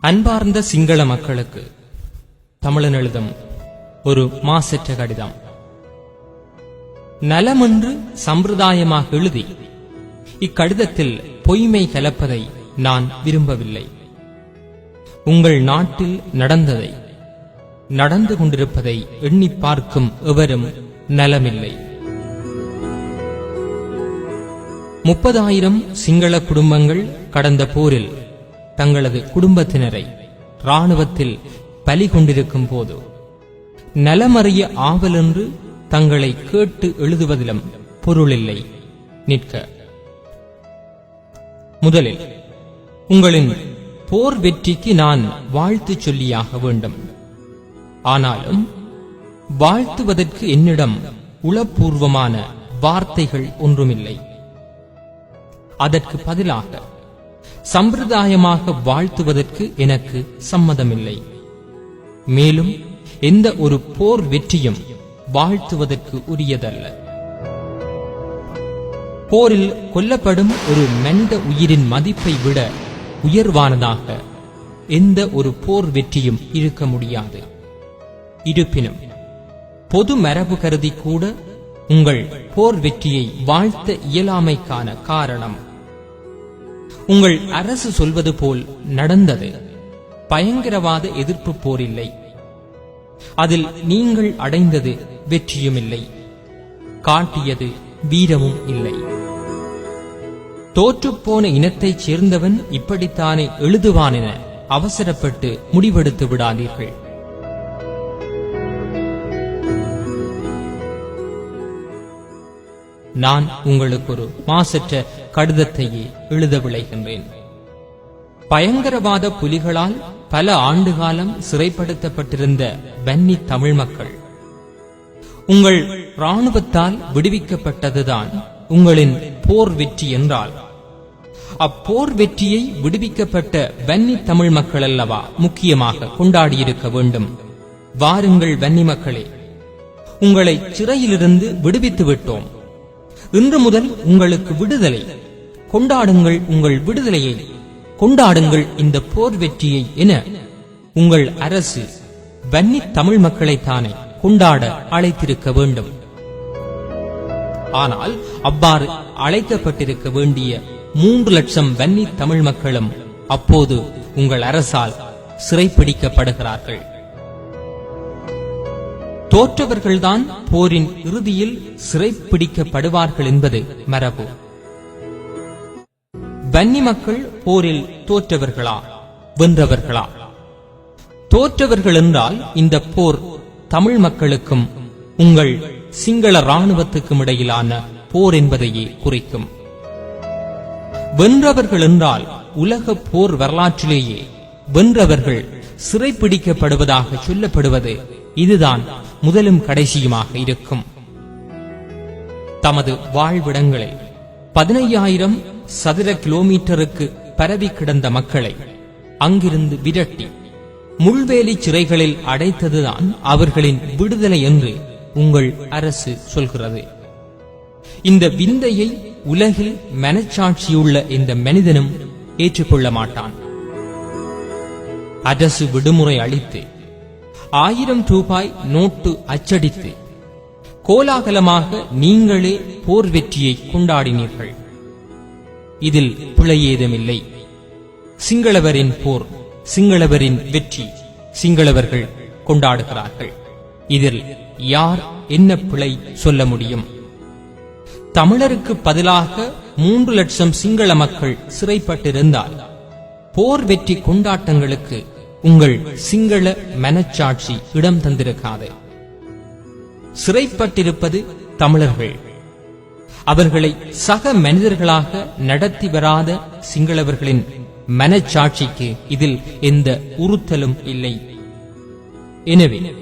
அன்பார்ந்த சிங்கள மக்களுக்கு தமிழன் எழுதும் ஒரு மாசற்ற கடிதம். நலமென்று சம்பிரதாயமாக எழுதி இக்கடிதத்தில் பொய்மை கலப்பதை நான் விரும்பவில்லை. உங்கள் நாட்டில் நடந்ததை நடந்து கொண்டிருப்பதை எண்ணி பார்க்கும் எவரும் நலமில்லை. முப்பதாயிரம் சிங்கள குடும்பங்கள் கடந்த போரில் தங்களது குடும்பத்தினரை ராணுவத்தில் பலி கொண்டிருக்கும் போது நலமறிய ஆவலென்று தங்களை கேட்டு எழுதுவதிலும் பொருளில்லை. நிற்க. முதலில் உங்களின் போர் வெற்றிக்கு நான் வாழ்த்து சொல்லியாக வேண்டும். ஆனாலும் வாழ்த்துவதற்கு என்னிடம் உளப்பூர்வமான வார்த்தைகள் ஒன்றுமில்லை. அதற்கு பதிலாக சம்பிரதாயமாக வாழ்த்துவதற்கு எனக்கு சம்மதமில்லை. மேலும் எந்த ஒரு போர் வெற்றியும் வாழ்த்துவதற்கு உரியதல்ல. போரில் கொல்லப்படும் ஒரு மனித உயிரின் மதிப்பை விட உயர்வானதாக எந்த ஒரு போர் வெற்றியும் இருக்க முடியாது. இருப்பினும் பொது மரபு கருதி கூட உங்கள் போர் வெற்றியை வாழ்த்த இயலாமைக்கான காரணம் உங்கள் அரசு சொல்வது போல் நடந்தது. பயங்கரவாத எதிர்ப்பு போர் இல்லை அதில் நீங்கள் அடைந்தது வெற்றியும் இல்லை காட்டியது வீரமும் இல்லை. தோற்றுப்போன இனத்தைச் சேர்ந்தவன் இப்படித்தானே எழுதுவான் என அவசரப்பட்டு முடிவெடுத்து விடாதீர்கள். நான் உங்களுக்கு ஒரு மாசற்ற கடிதத்தையே எழுத விளைகின்றேன். பயங்கரவாத புலிகளால் பல ஆண்டுகாலம் சிறைப்படுத்தப்பட்டிருந்த வன்னி தமிழ் மக்கள் உங்கள் ராணுவத்தால் விடுவிக்கப்பட்டதுதான் உங்களின் போர் வெற்றி என்றால். அப்போர் வெற்றியை விடுவிக்கப்பட்ட வன்னி தமிழ் மக்கள் அல்லவா முக்கியமாக கொண்டாடியிருக்க வேண்டும். வாருங்கள் வன்னி மக்களே உங்களை சிறையிலிருந்து விடுவித்து விட்டோம். இன்று முதல் உங்களுக்கு விடுதலை. கொண்டாடுங்கள் உங்கள் விடுதலையை. கொண்டாடுங்கள் இந்த போர் வெற்றியை என உங்கள் அரசு வன்னி தமிழ் மக்களை தானே கொண்டாட அழைத்திருக்க வேண்டும். ஆனால் அவ்வாறு அழைக்கப்பட்டிருக்க வேண்டிய மூன்று லட்சம் வன்னி தமிழ் மக்களும் அப்போது உங்கள் அரசால் சிறைப்பிடிக்கப்படுகிறார்கள். தோற்றவர்கள்தான் போரின் இறுதியில் சிறைப்பிடிக்கப்படுவார்கள் என்பது மரபு. வன்னி மக்கள் போரில் தோற்றவர்களா? வென்றவர்களா? தோற்றவர்கள் என்றால் இந்த போர் தமிழ் மக்களுக்கும் உங்கள் சிங்கள ராணுவத்துக்கும் இடையிலான போர் என்பதையே குறிக்கும். வென்றவர்கள் என்றால் உலக போர் வரலாற்றிலேயே வென்றவர்கள் சிறைப்பிடிக்கப்படுவதாக சொல்லப்படுவது இதுதான் முதலும் கடைசியுமாக இருக்கும். தமது வாழ்விடங்களில் பதினையாயிரம் சதுர கிலோமீட்டருக்கு பரவி கிடந்த மக்களை அங்கிருந்து விரட்டி முள்வேலி சிறைகளில் அடைத்ததுதான் அவர்களின் விடுதலை என்று உங்கள் அரசு சொல்கிறது. இந்த விந்தையை உலகில் மனச்சாட்சியுள்ள இந்த மனிதனும் ஏற்றுக்கொள்ள மாட்டான். அரசு விடுமுறை அளித்து ஆயிரம் ரூபாய் நோட்டு அச்சடித்து கோலாகலமாக நீங்களே போர் வெற்றியை கொண்டாடினீர்கள். இதில் பிழையேதுமில்லை. சிங்களவரின் போர் சிங்களவரின் வெற்றி சிங்களவர்கள் கொண்டாடுகிறார்கள். இதில் யார் என்ன பிழை சொல்ல முடியும்? தமிழருக்கு பதிலாக மூன்று லட்சம் சிங்கள மக்கள் சிறைப்பட்டிருந்தால் போர் வெற்றி கொண்டாட்டங்களுக்கு உங்கள் சிங்கள மனச்சாட்சி இடம் தந்திருக்காது. சிறைப்பட்டிருப்பது தமிழர்கள். அவர்களை சக மனிதர்களாக நடத்தி வராத சிங்களவர்களின் மனச்சாட்சிக்கு இதில் எந்த உறுத்தலும் இல்லை. எனவே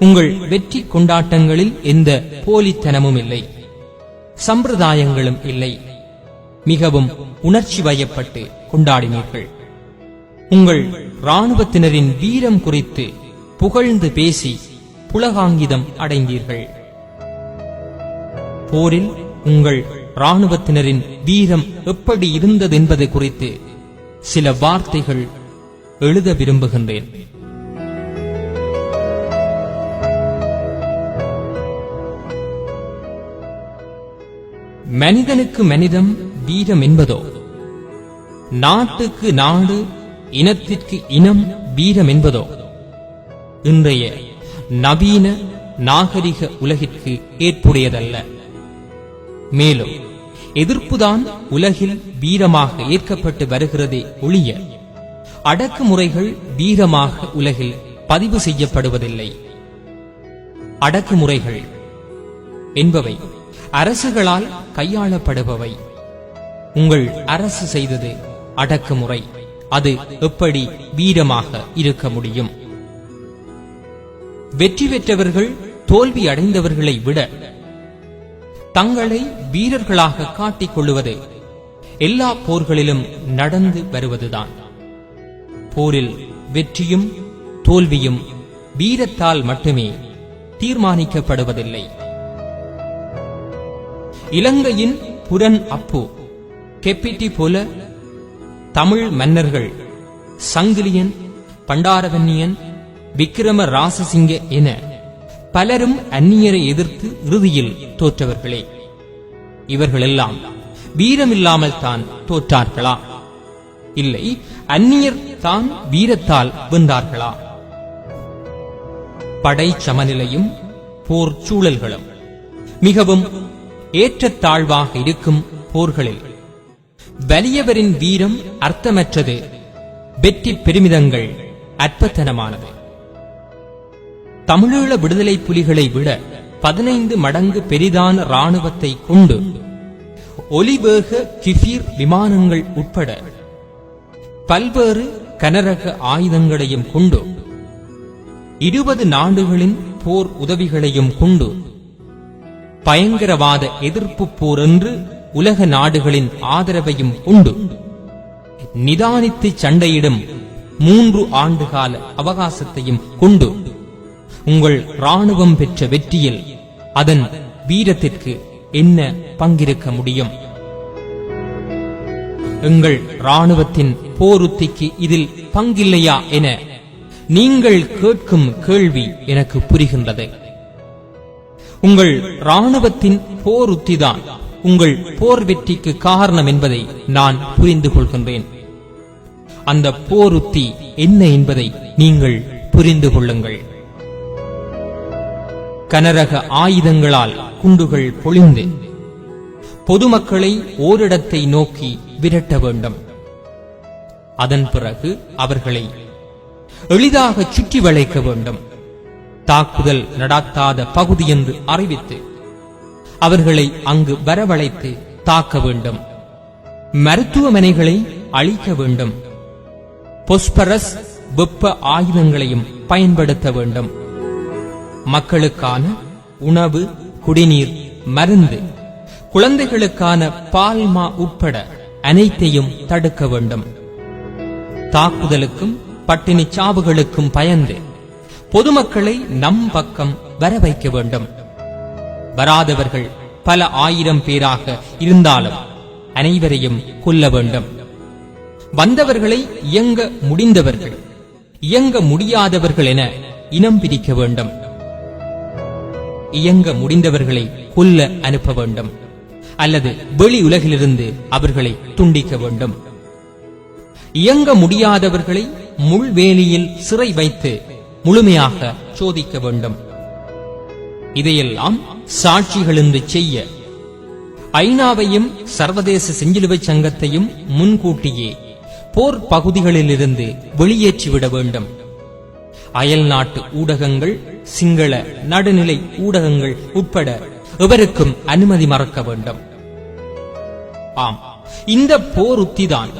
உங்கள் வெற்றி கொண்டாட்டங்களில் எந்த போலித்தனமும் இல்லை. சம்பிரதாயங்களும் இல்லை. மிகவும் உணர்ச்சி வயப்பட்டு கொண்டாடினீர்கள். உங்கள் ராணுவத்தினரின் வீரம் குறித்து புகழ்ந்து பேசி புலகாங்கிதம் அடைந்தீர்கள். போரில் உங்கள் ராணுவத்தினரின் வீரம் எப்படி இருந்தது என்பது குறித்து சில வார்த்தைகள் எழுத விரும்புகின்றேன். மனிதனுக்கு மனிதம் வீரம் என்பதோ? நாட்டுக்கு நாடு இனத்திற்கு இனம் வீரம் என்பதோ இன்றைய நவீன நாகரிக உலகிற்கு ஏற்புடையதல்ல. மேலும் எதிர்ப்புதான் உலகில் வீரமாக ஏற்கப்பட்டு வருகிறதே ஒழிய அடக்குமுறைகள் வீரமாக உலகில் பதிவு செய்யப்படுவதில்லை. அடக்குமுறைகள் என்பவை அரசுகளால் கையாளப்படுபவை. உங்கள் அரசு செய்தது அடக்குமுறை. அது எப்படி வீரமாக இருக்க முடியும்? வெற்றி பெற்றவர்கள் தோல்வி அடைந்தவர்களை விட தங்களை வீரர்களாக காட்டிக் கொள்வது எல்லா போர்களிலும் நடந்து வருவதுதான். போரில் வெற்றியும் தோல்வியும் வீரத்தால் மட்டுமே தீர்மானிக்கப்படுவதில்லை. இலங்கையின் புரன் அப்பு கெப்பிட்டி போல தமிழ் மன்னர்கள் சங்கிலியன் பண்டாரவன்னியன் விக்கிரம ராசசிங்க என பலரும் அந்நியரை எதிர்த்து இறுதியில் தோற்றவர்களே. இவர்களெல்லாம் வீரமில்லாமல் தான் தோற்றார்களா? இல்லை அந்நியர் தான் வீரத்தால் வென்றார்களா? படை சமநிலையும் போர் சூழல்களும் மிகவும் ஏற்றத்தாழ்வாக இருக்கும் போர்களில் வலியவரின் வீரம் அர்த்தமற்றது. வெற்றி பெருமிதங்கள் அற்பத்தனமானது. தமிழீழ விடுதலை புலிகளை விட பதினைந்து மடங்கு பெரிதான ராணுவத்தை கொண்டு ஒலிவேக கிஃபீர் விமானங்கள் உட்பட பல்வேறு கனரக ஆயுதங்களையும் கொண்டு இருபது நாடுகளின் போர் உதவிகளையும் கொண்டு பயங்கரவாத எதிர்ப்பு போர் என்று உலக நாடுகளின் ஆதரவையும் உண்டு. நிதானித்து சண்டையிடும் மூன்று ஆண்டுகால அவகாசத்தையும் கொண்டு உங்கள் ராணுவம் பெற்ற வெற்றியில் அதன் வீரத்திற்கு என்ன பங்கிருக்க முடியும்? எங்கள் ராணுவத்தின் போருத்திக்கு இதில் பங்கில்லையா என நீங்கள் கேட்கும் கேள்வி எனக்கு புரிகின்றது. உங்கள் ராணுவத்தின் போருத்திதான். உங்கள் போர் வெற்றிக்கு காரணம் என்பதை நான் புரிந்து கொள்கின்றேன். அந்த போர் உத்தி என்ன என்பதை நீங்கள் புரிந்து கொள்ளுங்கள். கனரக ஆயுதங்களால் குண்டுகள் பொழிந்து பொதுமக்களை ஓரிடத்தை நோக்கி விரட்ட வேண்டும். அதன் பிறகு அவர்களை எளிதாக சுற்றி வளைக்க வேண்டும். தாக்குதல் நடாத்தாத பகுதி என்று அறிவித்து அவர்களை அங்கு வரவழைத்து தாக்க வேண்டும். மருத்துவமனைகளை அழிக்க வேண்டும். பொஸ்பரஸ் வெப்ப ஆயுதங்களையும் பயன்படுத்த வேண்டும். மக்களுக்கான உணவு குடிநீர் மருந்து குழந்தைகளுக்கான பால்மா உட்பட அனைத்தையும் தடுக்க வேண்டும். தாக்குதலுக்கும் பட்டினி சாவுகளுக்கும் பயந்து பொதுமக்களை நம் பக்கம் வர வைக்க வேண்டும். வராதவர்கள் பல ஆயிரம் பேராக இருந்தாலும் அனைவரையும் கொல்ல வேண்டும். வந்தவர்களை இயங்க முடிந்தவர்கள் இயங்க முடியாதவர்கள் என இனம் பிரிக்க வேண்டும். இயங்க முடிந்தவர்களை கொல்ல அனுப்ப வேண்டும். அல்லது வெளி உலகிலிருந்து அவர்களை துண்டிக்க வேண்டும். இயங்க முடியாதவர்களை முள்வேலியில் சிறை வைத்து முழுமையாக சோதிக்க வேண்டும். இதையெல்லாம் சாட்சிகளிருந்து செய்ய. ஐநாவையும் சர்வதேச செஞ்சிலுவை சங்கத்தையும் முன்கூட்டியே போர் பகுதிகளிலிருந்து வெளியேற்றிவிட வேண்டும். அயல் நாட்டு ஊடகங்கள் சிங்கள நடுநிலை ஊடகங்கள் உட்பட எவருக்கும் அனுமதி மறக்க வேண்டும். ஆம் இந்த போர் உத்திதான்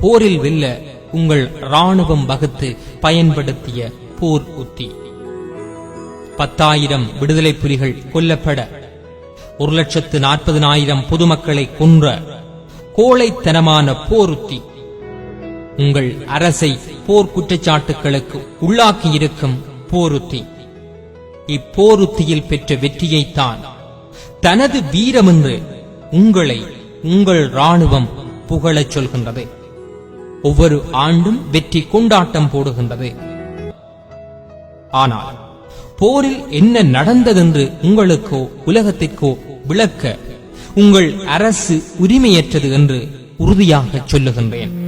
போரில் வெல்ல உங்கள் ராணுவம் வகுத்து பயன்படுத்திய போர் உத்தி. பத்தாயிரம் விடுதலை புலிகள் கொல்லப்பட ஒரு லட்சத்து நாற்பதினாயிரம் பொதுமக்களை கொன்ற கோழைத்தனமான போருத்தி உங்கள் அரசை போர் குற்றச்சாட்டுகளுக்கு உள்ளாக்கியிருக்கும் போருத்தி. இப்போருத்தியில் பெற்ற வெற்றியைத்தான் தனது வீரமென்று உங்களை உங்கள் ராணுவம் புகழச் சொல்கின்றது. ஒவ்வொரு ஆண்டும் வெற்றி கொண்டாட்டம் போடுகின்றது. ஆனால் போரில் என்ன நடந்ததென்று உங்களுக்கோ உலகத்திற்கோ விளக்க உங்கள் அரசு உரிமையற்றது என்று உறுதியாக சொல்லுகின்றேன்.